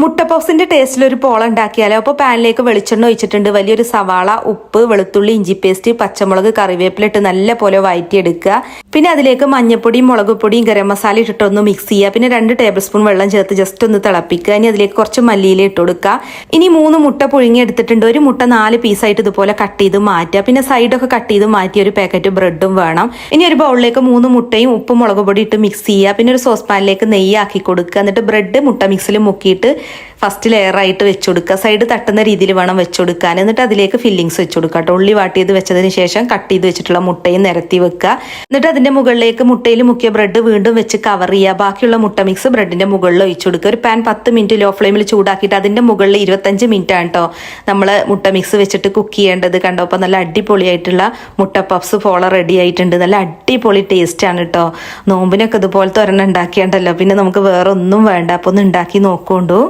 മുട്ട പഫ്സിന്റെ ടേസ്റ്റിൽ ഒരു പോള ഉണ്ടാക്കിയാലോ അപ്പോൾ പാനിലേക്ക് വെളിച്ചെണ്ണ ഒഴിച്ചിട്ടുണ്ട്. വലിയൊരു സവാള ഉപ്പ് വെളുത്തുള്ളി ഇഞ്ചി പേസ്റ്റ് പച്ചമുളക് കറിവേപ്പില ഇട്ട് നല്ല പോലെ വഴറ്റിയെടുക്കുക പിന്നെ അതിലേക്ക് മഞ്ഞപ്പൊടിയും മുളക് പൊടിയും ഗരം മസാല ഇട്ടിട്ടൊന്ന് മിക്സ് ചെയ്യുക. പിന്നെ രണ്ട് ടേബിൾ സ്പൂൺ വെള്ളം ചേർത്ത് ജസ്റ്റ് ഒന്ന് തിളപ്പിക്കുക. ഇനി അതിലേക്ക് കുറച്ച് മല്ലിയില ഇട്ട് കൊടുക്കുക. ഇനി മൂന്ന് മുട്ട പുഴുങ്ങി എടുത്തിട്ടുണ്ട്. ഒരു മുട്ട നാല് പീസായിട്ട് ഇതുപോലെ കട്ട് ചെയ്ത് മാറ്റുക. പിന്നെ സൈഡൊക്കെ കട്ട് ചെയ്ത് മാറ്റി ഒരു പാക്കറ്റ് ബ്രെഡും വേണം. ഇനി ഒരു ബൗളിലേക്ക് മൂന്ന് മുട്ടയും ഉപ്പും മുളക് പൊടി ഇട്ട് മിക്സ് ചെയ്യുക. പിന്നെ ഒരു സോസ് പാനിലേക്ക് നെയ്യ് ആക്കി കൊടുക്കുക. എന്നിട്ട് ബ്രെഡ് മുട്ട മിക്സിൽ മുക്കിയിട്ട് ഫസ്റ്റ് ലെയറായിട്ട് വെച്ച് കൊടുക്കുക സൈഡ് തട്ടുന്ന രീതിയിൽ വേണം വെച്ച് കൊടുക്കാൻ എന്നിട്ട് അതിലേക്ക് ഫില്ലിങ്സ് വെച്ച് കൊടുക്കുക കേട്ടോ ഉള്ളി വാട്ടി ചെയ്ത് വെച്ചതിന് ശേഷം കട്ട് ചെയ്ത് വെച്ചിട്ടുള്ള മുട്ടയും നിരത്തി വെക്കുക. എന്നിട്ട് അതിന്റെ മുകളിലേക്ക് മുട്ടയിൽ മുക്കിയ ബ്രെഡ് വീണ്ടും വെച്ച് കവർ ചെയ്യുക. ബാക്കിയുള്ള മുട്ട മിക്സ് ബ്രെഡിന്റെ മുകളിൽ ഒഴിച്ചു കൊടുക്കുക ഒരു പാൻ പത്ത് മിനിറ്റ് ലോ ഫ്ലെയിമിൽ ചൂടാക്കിയിട്ട് അതിന്റെ മുകളിൽ ഇരുപത്തഞ്ച് മിനിറ്റ് ആണ് കേട്ടോ നമ്മൾ മുട്ട മിക്സ് വെച്ചിട്ട് കുക്ക് ചെയ്യേണ്ടത്. കണ്ടോ? അപ്പോൾ നല്ല അടിപൊളിയായിട്ടുള്ള മുട്ട പപ്സ് ഫോള റെഡി ആയിട്ടുണ്ട്. നല്ല അടിപൊളി ടേസ്റ്റ് ആണ് കേട്ടോ നോമ്പിനൊക്കെ ഇതുപോലത്തെ ഒരെണ്ണം ഉണ്ടാക്കിയാണ്ടല്ലോ. പിന്നെ നമുക്ക് വേറെ ഒന്നും വേണ്ട. അപ്പോൾ ഒന്ന് ഉണ്ടാക്കി നോക്കൊണ്ടു.